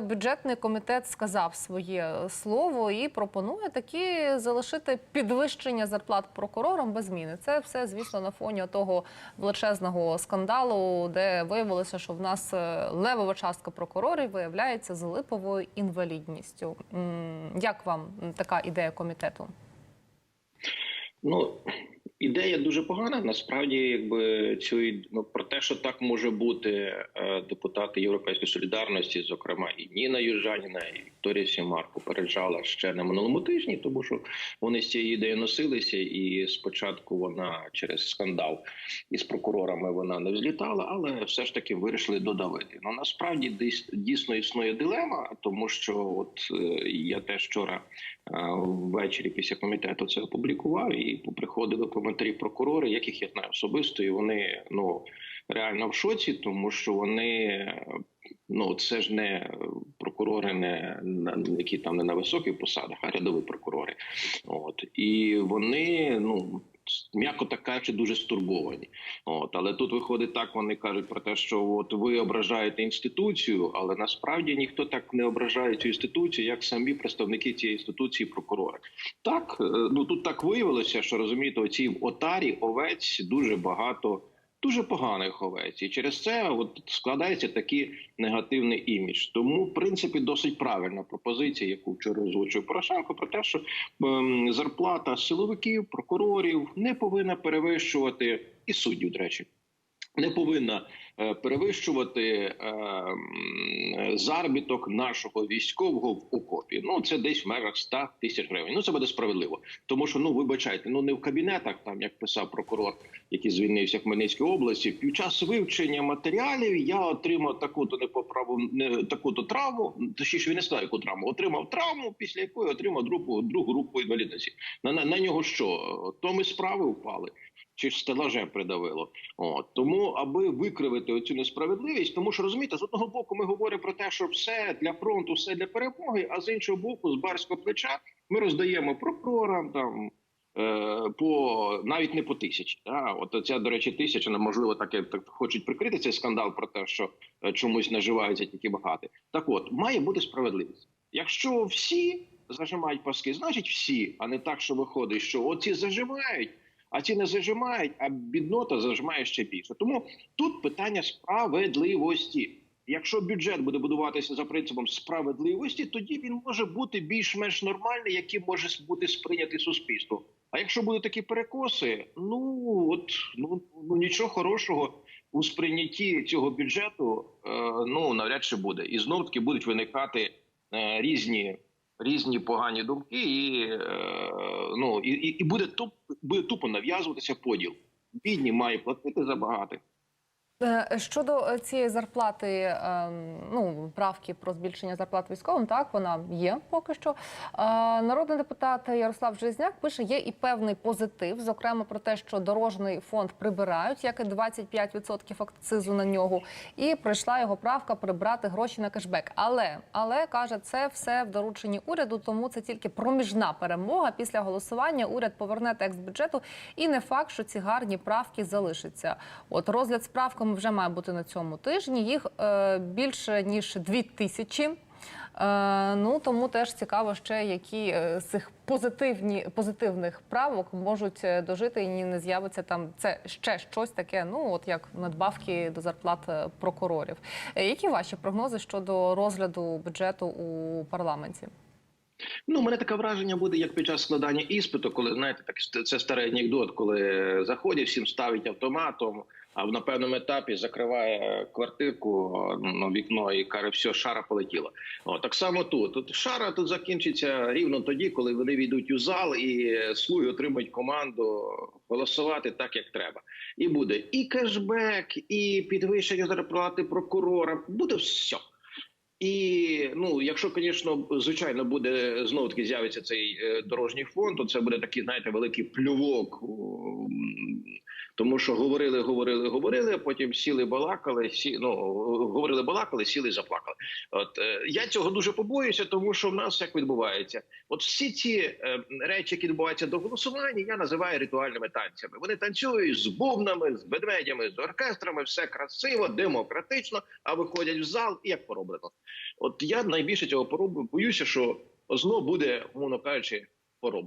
Бюджетний комітет сказав своє слово і пропонує таки залишити підвищення зарплат прокурорам без зміни. Це все, звісно, на фоні того величезного скандалу, де виявилося, що в нас е, левова частка прокурорів виявляється з липовою інвалідністю. Як вам така ідея комітету? Ну ідея дуже погана. Насправді, якби цю ну, про те, що так може бути, е, депутати Європейської солідарності, зокрема і Ніна Южаніна, і Вікторія Сімар попереджала ще на минулому тижні, тому що вони з цією ідеєю носилися, і спочатку вона через скандал із прокурорами вона не взлітала, але все ж таки вирішили додавити. Ну насправді десь дійсно існує дилема, тому що от е, я теж вчора е, ввечері після комітету це опублікував, і приходили коментарі прокурори, яких я знаю особисто, і вони ну реально в шоці, тому що вони ну це ж не прокурори, не які там не на високих посадах, а рядові прокурори. От і вони ну. М'яко так кажучи, дуже стурбовані. От але тут виходить так. Вони кажуть про те, що от ви ображаєте інституцію, але насправді ніхто так не ображає цю інституцію, як самі представники цієї інституції, прокурори. Так е, ну тут так виявилося, що розумієте, оці в отарі овець дуже багато. Дуже поганих овець, і через це от складається такий негативний імідж. Тому, в принципі, досить правильна пропозиція, яку вчора озвучив Порошенко, про те, що ем, зарплата силовиків, прокурорів не повинна перевищувати і суддів, до речі, не повинна перевищувати е, заробіток нашого військового в окопі. Ну це десь в межах 100 тисяч гривень. Ну це буде справедливо, тому що ну вибачайте, ну не в кабінетах, там як писав прокурор, який звільнився в Хмельницькій області. Під час вивчення матеріалів я отримав таку-то непоправу, не таку-то травму. Точніше, він не сказав, яку травму. Отримав травму, після якої отримав другу другу групу інвалідності. На, на, на нього що? То ми справи впали. Чи ж стелажем придавило? От тому, аби викривити оцю несправедливість, тому що розумієте, з одного боку ми говоримо про те, що все для фронту, все для перемоги. А з іншого боку, з барського плеча ми роздаємо прокурорам там. е, По навіть не по тисячі, да? от ця, до речі, тисяча ну, можливо так, так хочуть прикрити цей скандал про те, що е, чомусь наживаються тільки багаті. Так, от має бути справедливість. Якщо всі зажимають паски, значить всі, а не так, що виходить, що оці зажимають, а ці не зажимають, а біднота зажимає ще більше. Тому тут питання справедливості. Якщо бюджет буде будуватися за принципом справедливості, тоді він може бути більш-менш нормальний, який може бути сприйнятий суспільством. А якщо будуть такі перекоси, ну от ну, ну нічого хорошого у сприйнятті цього бюджету е, ну навряд чи буде. І знов таки будуть виникати е, різні різні погані думки, і е, ну і, і, буде туп буде тупо нав'язуватися поділ. Бідні має платити за. Е, Щодо е, цієї зарплати, ем, ну правки про збільшення зарплат військовим, так вона є поки що. Е, Народний депутат Ярослав Железняк пише, є і певний позитив, зокрема про те, що дорожній фонд прибирають, як і 25% акцизу на нього, і прийшла його правка прибрати гроші на кешбек. Але але каже, це все в дорученні уряду, тому це тільки проміжна перемога. Після голосування уряд поверне текст бюджету, і не факт, що ці гарні правки залишаться. От розгляд з правками вже має бути на цьому тижні. Їх е, більше ніж дві тисячі. Е, ну тому теж цікаво ще, які е, з цих позитивні позитивних правок можуть дожити і не з'явиться там це ще щось таке. Ну от як надбавки до зарплат прокурорів. Які ваші прогнози щодо розгляду бюджету у парламенті? Ну, мене таке враження буде, як під час складання іспиту, коли знаєте, так це старий анекдот, коли заходять, всім ставить автоматом, а на певному етапі закриває квартирку ну, вікно і каже, все, шара полетіла. О, так само тут. Тут шара тут закінчиться рівно тоді, коли вони війдуть у зал і слуги отримують команду голосувати так, як треба. І буде і кешбек, і підвищення зарплати прокурора. Буде все. І ну, якщо, звісно, звичайно, буде знову таки з'явиться цей е, дорожній фонд, то це буде такий, знаєте, великий плювок. Тому що говорили, говорили, говорили, потім сіли, балакали, сі, ну, говорили, балакали, сіли, заплакали. От е, я цього дуже побоююся, тому що в нас як відбувається. От всі ці е, речі, які відбуваються до голосування, я називаю ритуальними танцями. Вони танцюють з бубнами, з ведмедями, з оркестрами, все красиво, демократично, а виходять в зал і як пороблено. От я найбільше цього поробу боюся, що знову буде, умовно кажучи, пороблено.